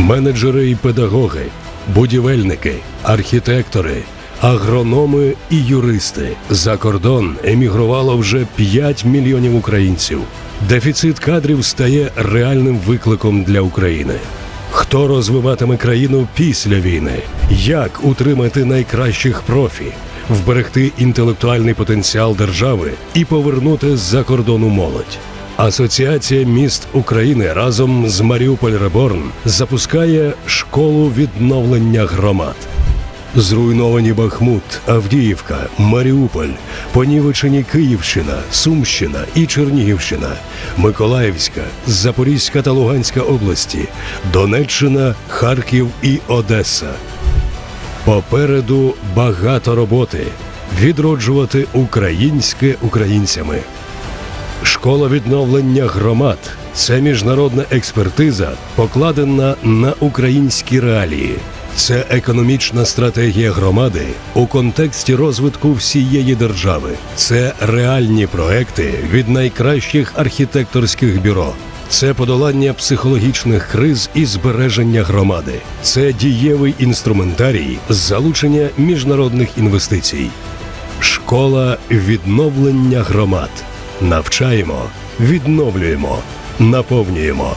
менеджери і педагоги, будівельники, архітектори, агрономи і юристи. За кордон емігрувало вже 5 мільйонів українців. Дефіцит кадрів стає реальним викликом для України. Хто розвиватиме країну після війни? Як утримати найкращих профі, вберегти інтелектуальний потенціал держави і повернути з-за кордону молодь? Асоціація міст України разом з Маріуполь Реборн запускає школу відновлення громад. Зруйновані Бахмут, Авдіївка, Маріуполь, понівечені Київщина, Сумщина і Чернігівщина, Миколаївська, Запорізька та Луганська області, Донеччина, Харків і Одеса. Попереду багато роботи відроджувати українське українцями. Школа відновлення громад це міжнародна експертиза, покладена на українські реалії. Це економічна стратегія громади у контексті розвитку всієї держави. Це реальні проекти від найкращих архітекторських бюро. Це подолання психологічних криз і збереження громади. Це дієвий інструментарій залучення міжнародних інвестицій. Школа відновлення громад. Навчаємо, відновлюємо, наповнюємо.